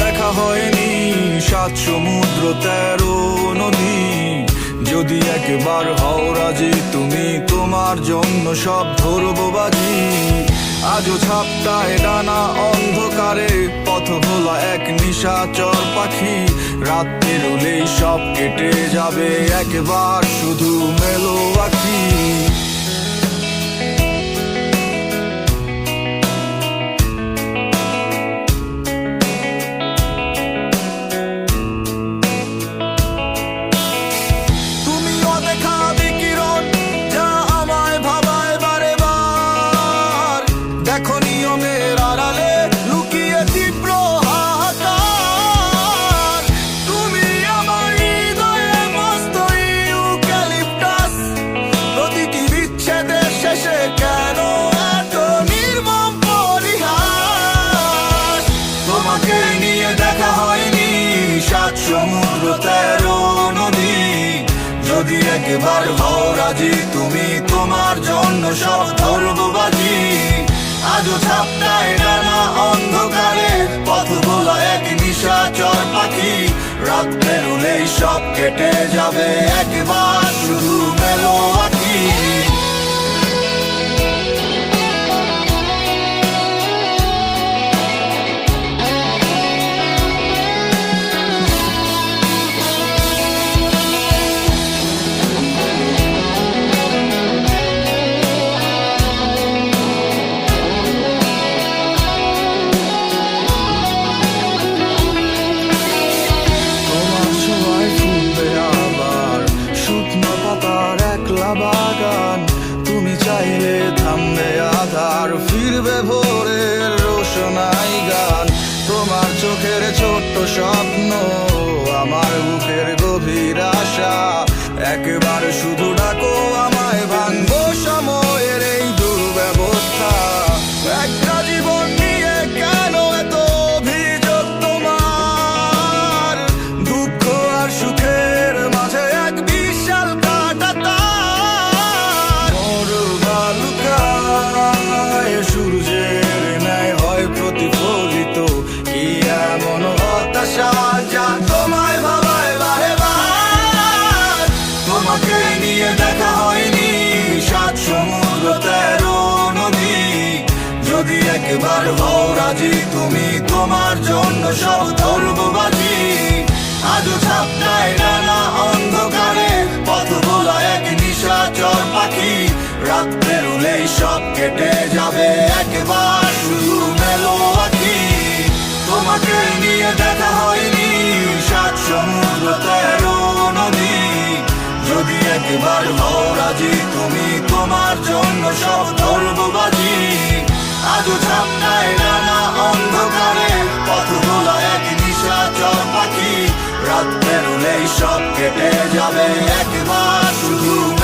হয়নি সাত সমুদ্র, তেরো নদী। যদি একবার হও রাজি, তুমি তোমার জন্য সব ধরবো বাজি। আজও ছাপটায় ডানা অন্ধকারে, পথ ভোলা এক নিশাচর পাখি। রাত পেরোলেই সব কেটে যাবে, একবার শুধু মেলো আখি। যদি একবার হও রাজি, তুমি তোমার জন্য সব ধরবো বাজি। আজও ছাপটায় নানা অন্ধকারে পথ বলা এক নিশাচর পাখি। রাত বেরোলেই সব কেটে যাবে, একবার শুধু মেলো বাগান, তুমি চাইলে থামবে আধার, ফিরবে ভোরের রোশনাই গান। তোমার চোখের ছোট্ট স্বপ্ন, আমার বুকের গভীর আশা, একবার শুধু যদি একবার হও রাজি, তুমি তোমার জন্য সব ধরবো বাজি। আজও ছাপটায় ডানা অন্ধকারে পথ ভোলা এক নিশাচর পাখি। রাত পেরোলেই সব কেটে যাবে, একবার শুধু মেলো আখি তোমাকে নিয়ে দেখা হয়নি, সাত সমুদ্র, তেরো নদী। যদি একবার হও রাজি, তুমি তোমার জন্য সব সব পাখি রাত সব কেটে যাবে একবার শুধু।